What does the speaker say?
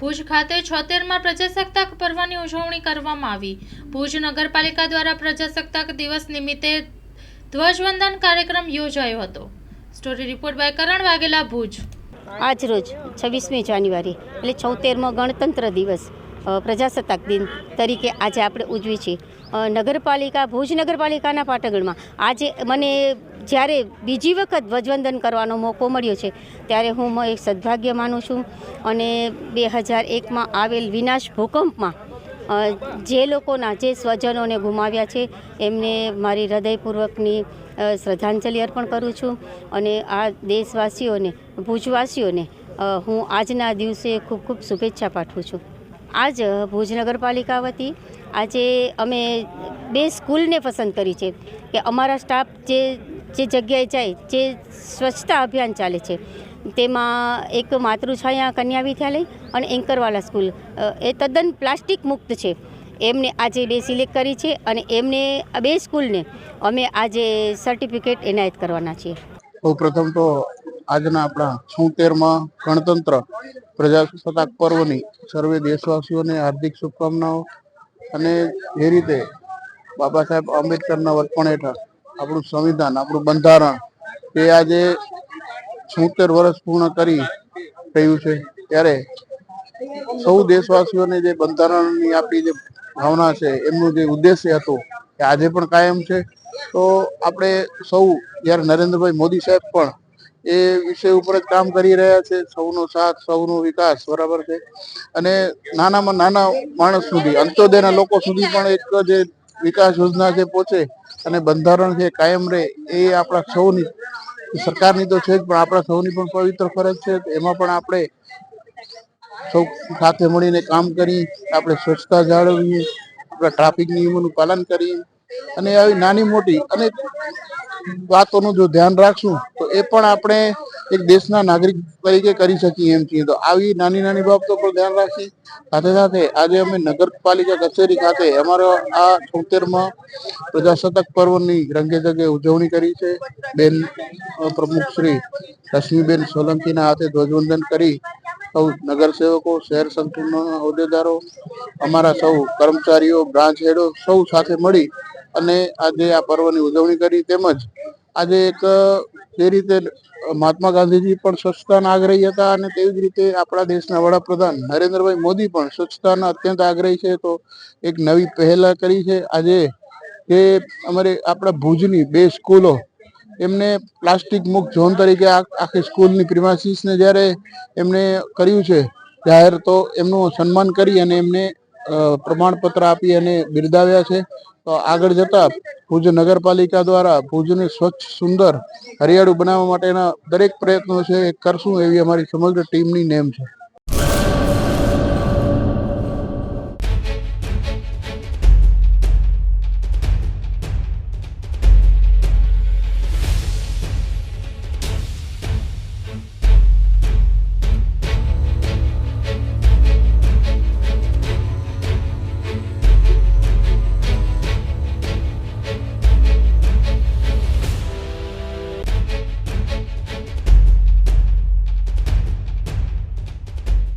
ભુજ ખાતે છોતેરમાં પ્રજાસત્તાક પર્વની ઉજવણી કરવામાં આવી. ભુજ નગરપાલિકા દ્વારા પ્રજાસત્તાક દિવસ નિમિત્તે ધ્વજવંદન કાર્યક્રમ યોજાયો હતો. Story report by Karan Vaghela, Bhuj. આજ રોજ છવ્વીસમી જાન્યુઆરી, એટલે છોતેરમો ગણતંત્ર દિવસ. પ્રજાસત્તાક દિન તરીકે આજે આપણે ઉજવી છીએ. નગરપાલિકા, ભુજ નગરપાલિકાના પાટગઢમાં આજે મને જ્યારે બીજી વખત ધ્વજવંદન કરવાનો મોકો મળ્યો છે, ત્યારે હું મ- એક સદભાગ્ય માનું છું અને બે હજાર એકમાં આવેલ વિનાશ ભૂકંપમાં જે લોકોના, જે સ્વજનોને ગુમાવ્યા છે, એમને મારી હૃદયપૂર્વકની શ્રદ્ધાંજલિ અર્પણ કરું છું અને આ દેશવાસીઓને, ભુજવાસીઓને હું આજના દિવસે ખૂબ ખૂબ શુભેચ્છા પાઠવું છું. આજ ભુજ નગરપાલિકા વતી આજે અમે બે સ્કૂલને પસંદ કરી છે કે અમારા સ્ટાફ જે જે જગ્યાએ જાય, જે સ્વચ્છતા અભિયાન ચાલે છે, તેમાં એક માતૃછાયા કન્યા વિદ્યાલય અને એન્કરવાલા સ્કૂલ એ તદ્દન પ્લાસ્ટિક મુક્ત છે. એમને આજે બે સિલેક્ટ કરી છે અને એમને બે સ્કૂલને અમે આજે સર્ટિફિકેટ એનાયત કરવાના છીએ. સૌ પ્રથમ તો આજના આપણા છોતેરમાં ગણતંત્ર પ્રજાસત્તાક પર્વની સર્વે દેશવાસીઓને હાર્દિક શુભકામનાઓ અને જે રીતે બાબા સાહેબ આંબેડકરના વડપણ હેઠળ આપણું સંવિધાન, આપણું બંધારણ એ આજે છોતેર વર્ષ પૂર્ણ કરી રહ્યું છે. ત્યારે સૌ દેશવાસીઓને જે બંધારણની આપણી જે ભાવના છે, એમનું જે ઉદ્દેશ્ય હતો એ આજે પણ કાયમ છે. તો આપણે સૌ, જ્યારે નરેન્દ્રભાઈ મોદી સાહેબ પણ એ વિષય ઉપર જ કામ કરી રહ્યા છે, સૌનો સાથ, સૌનો વિકાસ, બરાબર છે? અને નાનામાં નાના માણસ સુધી, અંત્યોદયના લોકો સુધી પણ એક જે વિકાસ યોજના છે પહોંચે અને બંધારણ છે, કાયમ રહે, એ આપણા સૌની, સરકારની તો છે જ, પણ આપણા સૌની પણ પવિત્ર ફરજ છે, એમાં પણ આપણે સૌ સાથે મળીને કામ કરી, આપણે સ્વચ્છતા જાળવીએ, આપણા ટ્રાફિક નિયમોનું પાલન કરીએ, અને આવી નાની મોટી અનેક વાતોનું જો ધ્યાન રાખશું, તો એ પણ આપણે એક દેશના નાગરિક તરીકે કરી શકીએ એમ છીએ તો આવી નાની નાની બાબતો પર ધ્યાન રાખી, સાથે સાથે આજે અમે નગરપાલિકા કચેરી ખાતે અમારો આ છોતેરમાં પ્રજાસત્તાક પર્વની રંગે જગે ઉજવણી કરી છે. બેન પ્રમુખ શ્રી રશ્મિબેન સોલંકીના હાથે ધ્વજવંદન કરી, સૌ નગરસેવકો, શહેર સંકુલના હોદ્દેદારો, અમારા સૌ કર્મચારીઓ, બ્રાન્ચ હેડો સૌ સાથે મળી અને આજે આ પર્વની ઉજવણી કરી તેમજ આજે એક જે રીતે મહાત્મા ગાંધીજી પણ સ્વચ્છતાના આગ્રહી હતા અને તેવી જ રીતે આપણા દેશના વડાપ્રધાન નરેન્દ્રભાઈ મોદી પણ સ્વચ્છતાના અત્યંત આગ્રહી છે. તો એક નવી પહેલ કરી છે. આજે જે અમારે આપણા ભુજની બે સ્કૂલો, એમને પ્લાસ્ટિક મુક્ત ઝોન તરીકે આખી સ્કૂલની પ્રિમાસીસને જ્યારે એમને કર્યું છે, જાહેર તો એમનું સન્માન કરી અને એમને પ્રમાણપત્ર આપી અને બિરદાવ્યા છે. તો આગળ જતા ભુજ નગરપાલિકા દ્વારા ભુજને સ્વચ્છ, સુંદર, હરિયાળું બનાવવા માટેના દરેક પ્રયત્નો છે એ કરશું એવી અમારી સમગ્ર ટીમની નેમ છે.